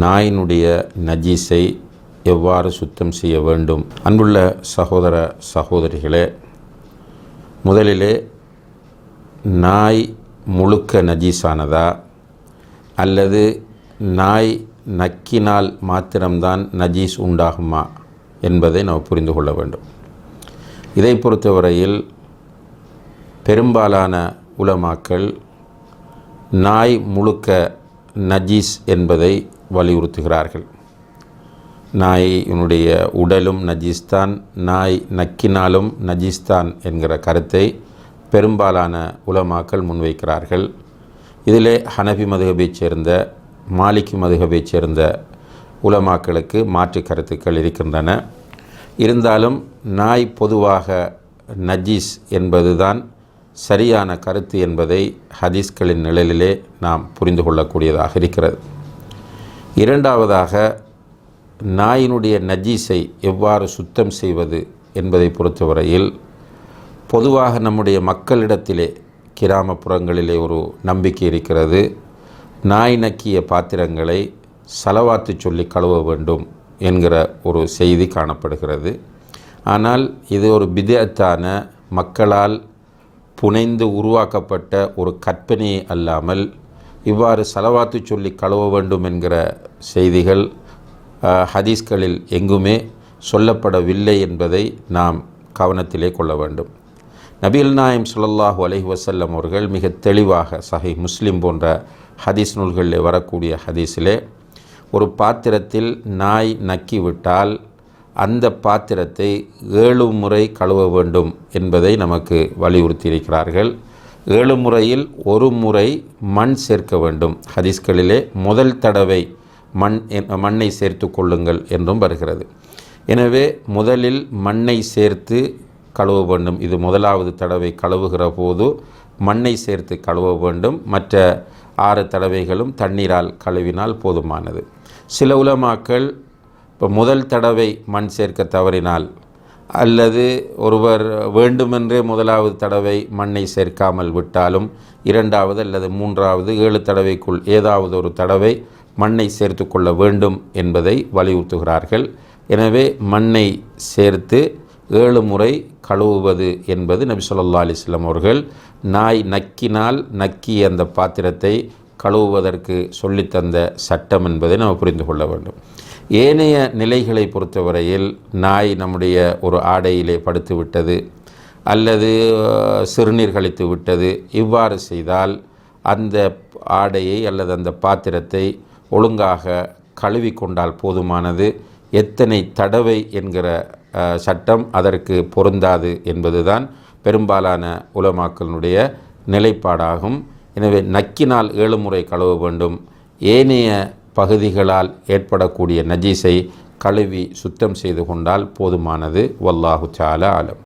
நாயினுடைய நஜீஸை எவ்வாறு சுத்தம் செய்ய வேண்டும்? அன்புள்ள சகோதர சகோதரிகளே முதலிலே நாய் முழுக்க நஜீஸானதா? அல்லது நாய் நக்கினால் மாத்திரம்தான் நஜீஸ் உண்டாகுமா என்பதை நாம் புரிந்து கொள்ள வேண்டும். இதை பொறுத்தவரையில் பெரும்பாலான உலமாக்கள் நாய் முழுக்க நஜீஸ் என்பதை வலியுறுத்துகிறார்கள். நாயினுடைய உடலும் நஜீஸ்தான் நாய் நக்கினாலும் நஜீஸ்தான் என்கிற கருத்தை பெரும்பாலான உலமாக்கள் முன்வைக்கிறார்கள். இதிலே ஹனபி மதுகபைச் சேர்ந்த மாலிக் மதுகபைச் சேர்ந்த உலமாக்களுக்கு மாற்று கருத்துக்கள் இருக்கின்றன. இருந்தாலும் நாய் பொதுவாக நஜீஸ் என்பதுதான் சரியான கருத்து என்பதை ஹதீஸ்களின் நிழலிலே நாம் புரிந்து கொள்ளக்கூடியதாக இருக்கிறது. இரண்டாவதாக நாயினுடைய நஜீஸை எவ்வாறு சுத்தம் செய்வது என்பதை பொறுத்தவரையில் பொதுவாக நம்முடைய மக்களிடத்திலே கிராமப்புறங்களிலே ஒரு நம்பிக்கை இருக்கிறது. நாய் நக்கிய பாத்திரங்களை செலவாத்து சொல்லி கழுவ வேண்டும் என்கிற ஒரு செய்தி காணப்படுகிறது. ஆனால் இது ஒரு பிதத்தான மக்களால் புனைந்து உருவாக்கப்பட்ட ஒரு கற்பனையை அல்லாமல் இவ்வாறு செலவாத்து சொல்லி கழுவ வேண்டும் என்கிற செய்திகள் ஹதீஸ்களில் எங்குமே சொல்லப்படவில்லை என்பதை நாம் கவனத்திலே கொள்ள வேண்டும். நபிகள் நாயம் சுல்லாஹு அலஹி வசல்லம் அவர்கள் மிக தெளிவாக சஹி முஸ்லிம் போன்ற ஹதீஸ் நூல்களில் வரக்கூடிய ஹதீஸிலே ஒரு பாத்திரத்தில் நாய் நக்கிவிட்டால் அந்த பாத்திரத்தை ஏழு முறை கழுவ வேண்டும் என்பதை நமக்கு வலியுறுத்தியிருக்கிறார்கள். ஏழு முறையில் ஒரு முறை மண் சேர்க்க வேண்டும். ஹதீஸ்களிலே முதல் தடவை மண் மண்ணை சேர்த்து கொள்ளுங்கள் என்றும் வருகிறது. எனவே முதலில் மண்ணை சேர்த்து கழுவ வேண்டும். இது முதலாவது தடவை கழுவுகிற போது மண்ணை சேர்த்து கழுவ வேண்டும். மற்ற ஆறு தடவைகளும் தண்ணீரால் கழுவினால் போதுமானது. சில உலமாக்கள் இப்போ முதல் தடவை மண் சேர்க்க தவறினால் அல்லது ஒருவர் வேண்டுமென்றே முதலாவது தடவை மண்ணை சேர்க்காமல் விட்டாலும் இரண்டாவது அல்லது மூன்றாவது ஏழு தடவைக்குள் ஏதாவது ஒரு தடவை மண்ணை சேர்த்து கொள்ள வேண்டும் என்பதை வலியுறுத்துகிறார்கள். எனவே மண்ணை சேர்த்து ஏழு முறை கழுவுவது என்பது நபி சொல்லா அலிஸ்லாம் அவர்கள் நாய் நக்கினால் நக்கி அந்த பாத்திரத்தை கழுவுவதற்கு சொல்லித்தந்த சட்டம் என்பதை நாம் புரிந்து கொள்ள வேண்டும். ஏனைய நிலைகளை பொறுத்தவரையில் நாய் நம்முடைய ஒரு ஆடையிலே படுத்து விட்டது அல்லது சிறுநீர் கழித்து விட்டது. இவ்வாறு செய்தால் அந்த ஆடையை அல்லது அந்த பாத்திரத்தை ஒழுங்காக கழுவி கொண்டால் போதுமானது. எத்தனை தடவை என்கிற சட்டம் அதற்கு பொருந்தாது என்பதுதான் பெரும்பாலான உலமாக்களினுடைய நிலைப்பாடாகும். எனவே நக்கினால் ஏழு முறை கழுவ வேண்டும். ஏனைய பகுதிகளால் ஏற்படக்கூடிய நஜீஸை கழுவி சுத்தம் செய்து கொண்டால் போதுமானது. வல்லாஹு சால ஆலம்.